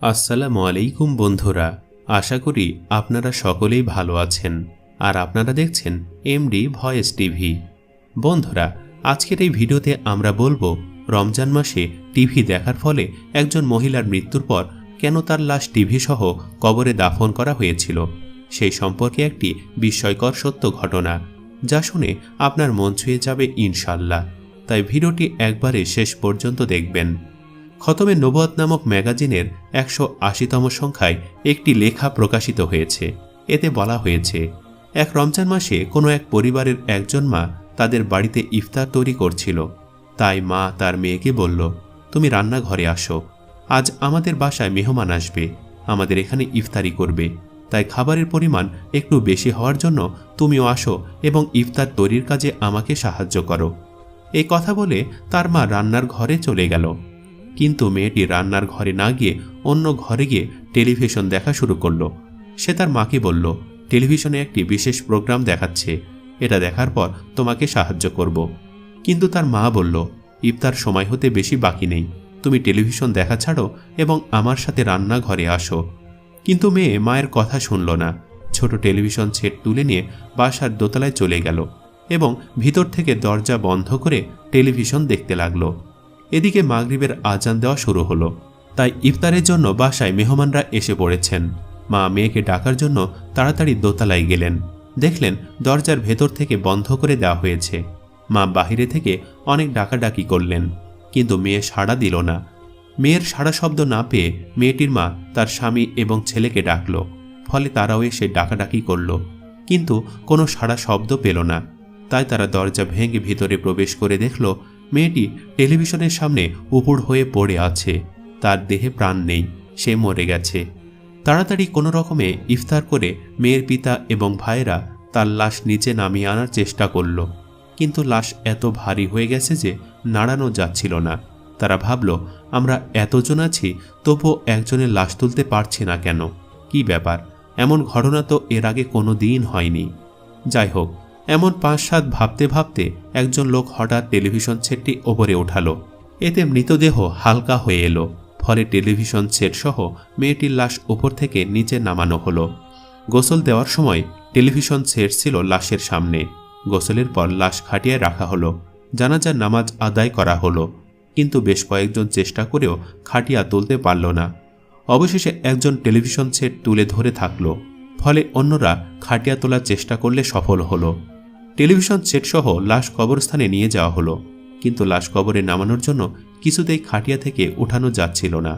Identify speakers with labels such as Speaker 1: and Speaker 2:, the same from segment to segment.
Speaker 1: আসসালামু আলাইকুম বন্ধুরা, আশা করি আপনারা সকলেই ভালো আছেন। আর আপনারা দেখছেন এমডি ভয়েস টিভি। বন্ধুরা, আজকের এই ভিডিওতে আমরা বলব, রমজান মাসে টিভি দেখার ফলে একজন মহিলার মৃত্যুর পর কেন তার লাশ টিভি সহ কবরে দাফন করা হয়েছিল? সেই সম্পর্কে একটি বিস্ময়কর সত্য ঘটনা, যা শুনে আপনার মন ছুঁয়ে যাবে ইনশাল্লাহ। তাই ভিডিওটি একবারে শেষ পর্যন্ত দেখবেন। খতমে নবুয়াত নামক ম্যাগাজিনের একশো আশিতম সংখ্যায় একটি লেখা প্রকাশিত হয়েছে। এতে বলা হয়েছে, এক রমজান মাসে কোনো এক পরিবারের একজন মা তাদের বাড়িতে ইফতার তৈরি করছিল। তাই মা তার মেয়েকে বলল, তুমি রান্নাঘরে আসো। আজ আমাদের বাসায় মেহমান আসবে। আমাদের এখানে ইফতারি করবে। তাই খাবারের পরিমাণ একটু বেশি হওয়ার জন্য তুমিও আসো এবং ইফতার তৈরির কাজে আমাকে সাহায্য করো। এই কথা বলে তার মা রান্নার ঘরে চলে গেল। কিন্তু মেয়েটি রান্নার ঘরে না গিয়ে অন্য ঘরে গিয়ে টেলিভিশন দেখা শুরু করল। সে তার মাকে বলল, টেলিভিশনে একটি বিশেষ প্রোগ্রাম দেখাচ্ছে। এটা দেখার পর তোমাকে সাহায্য করব। কিন্তু তার মা বলল, ইফতার সময় হতে বেশি বাকি নেই। তুমি টেলিভিশন দেখা ছাড়ো এবং আমার সাথে রান্নাঘরে আসো। কিন্তু মেয়ে মায়ের কথা শুনল না। ছোট টেলিভিশন সেট তুলে নিয়ে বাসার দোতলায় চলে গেল এবং ভিতর থেকে দরজা বন্ধ করে টেলিভিশন দেখতে লাগল। এদিকে মাগরিবের আজান দেওয়া শুরু হলো। তাই ইফতারের জন্য বাসায় মেহমানরা এসে পড়েছেন। মা মেয়েকে ডাকার জন্য তাড়াতাড়ি দোতলায় গেলেন। দেখলেন দরজার ভেতর থেকে বন্ধ করে দেওয়া হয়েছে। মা বাহিরে থেকে অনেক ডাকাডাকি করলেন, কিন্তু মেয়ে সাড়া দিল না। মেয়ের সাড়া শব্দ না পেয়ে মেয়েটির মা তার স্বামী এবং ছেলেকে ডাকল। ফলে তারাও এসে ডাকাডাকি করল, কিন্তু কোনো সাড়া শব্দ পেল না। তাই তারা দরজা ভেঙে ভিতরে প্রবেশ করে দেখল মেয়েটি টেলিভিশনের সামনে উপুর হয়ে পড়ে আছে। তার দেহে প্রাণ নেই, সে মরে গেছে। তাড়াতাড়ি কোনো রকমে ইফতার করে মেয়ের পিতা এবং ভাইয়েরা তার লাশ নিচে নামিয়ে আনার চেষ্টা করল। কিন্তু লাশ এত ভারী হয়ে গেছে যে নাড়ানো যাচ্ছিল না। তারা ভাবল, আমরা এতজন আছি, তবুও একজনের লাশ তুলতে পারছি না কেন? কি ব্যাপার? এমন ঘটনা তো এর আগে কোনো দিন হয়নি। যাই হোক এমন পাঁচ সাত ভাবতে ভাবতে একজন লোক হঠাৎ টেলিভিশন সেটটি ওপরে ওঠালো এতে মৃতদেহ হালকা হয়ে এলো। ফলে টেলিভিশন সেট সহ মেয়েটির লাশ ওপর থেকে নিচে নামানো হলো। গোসল দেওয়ার সময় টেলিভিশন সেট ছিল লাশের সামনে। গোসলের পর লাশ খাটিয়ায় রাখা হলো। জানাজার নামাজ আদায় করা হলো। কিন্তু বেশ কয়েকজন চেষ্টা করেও খাটিয়া তুলতে পারল না। অবশেষে একজন টেলিভিশন সেট তুলে ধরে থাকল। ফলে অন্যরা খাটিয়া তোলার চেষ্টা করলে সফল হলো। টেলিভিশন সেটসহ লাশ কবরস্থানে নিয়ে যাওয়া হলো, কিন্তু লাশ কবরে নামানোর জন্য কিছুতেই খাটিয়া থেকে উঠানো যাচ্ছিল না।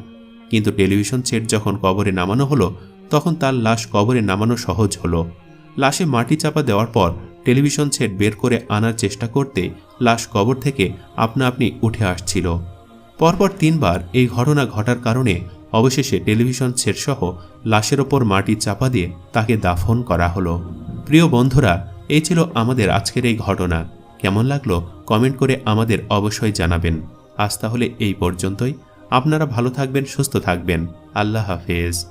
Speaker 1: কিন্তু টেলিভিশন সেট যখন কবরে নামানো হলো, তখন তার লাশ কবরে নামানো সহজ হলো। লাশে মাটি চাপা দেওয়ার পর টেলিভিশন সেট বের করে আনার চেষ্টা করতে লাশ কবর থেকে আপনা আপনি উঠে আসছিল। পরপর তিনবার এই ঘটনা ঘটার কারণে অবশেষে টেলিভিশন সেটসহ লাশের ওপর মাটি চাপা দিয়ে তাকে দাফন করা হলো। প্রিয় বন্ধুরা এই ছিল আমাদের আজকের এই ঘটনা। কেমন লাগল কমেন্ট করে আমাদের অবশ্যই জানাবেন। আজ তাহলে এই পর্যন্তই। আপনারা ভালো থাকবেন, সুস্থ থাকবেন। আল্লাহ হাফেজ।